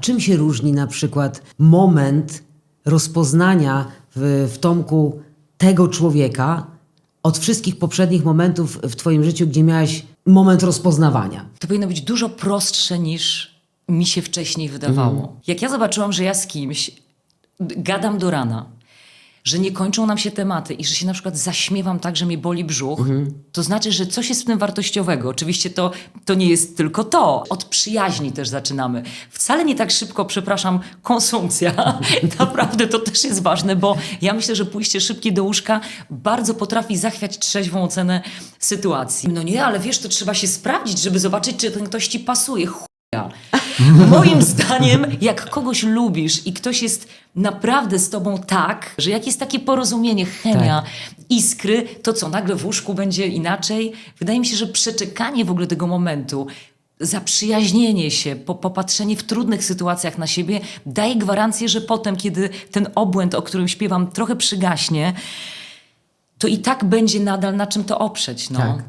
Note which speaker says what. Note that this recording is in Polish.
Speaker 1: czym się różni na przykład moment rozpoznania w, w Tomku tego człowieka od wszystkich poprzednich momentów w twoim życiu, gdzie miałeś moment rozpoznawania?
Speaker 2: To powinno być dużo prostsze niż mi się wcześniej wydawało. Jak ja zobaczyłam, że ja z kimś gadam do rana, że nie kończą nam się tematy i że się na przykład zaśmiewam tak, że mnie boli brzuch, to znaczy, że coś jest w tym wartościowego. Oczywiście to, to nie jest tylko to. Od przyjaźni też zaczynamy. Wcale nie tak szybko, przepraszam, konsumpcja. Naprawdę to też jest ważne, bo ja myślę, że pójście szybkie do łóżka bardzo potrafi zachwiać trzeźwą ocenę sytuacji. No nie, ale wiesz, to trzeba się sprawdzić, żeby zobaczyć, czy ten ktoś ci pasuje. Chuja. Moim zdaniem, jak kogoś lubisz i ktoś jest naprawdę z tobą tak, że jak jest takie porozumienie, chemia, iskry, to co, nagle w łóżku będzie inaczej? Wydaje mi się, że przeczekanie w ogóle tego momentu, zaprzyjaźnienie się, po, popatrzenie w trudnych sytuacjach na siebie daje gwarancję, że potem, kiedy ten obłęd, o którym śpiewam, trochę przygaśnie, to i tak będzie nadal na czym to oprzeć. No.
Speaker 1: Tak.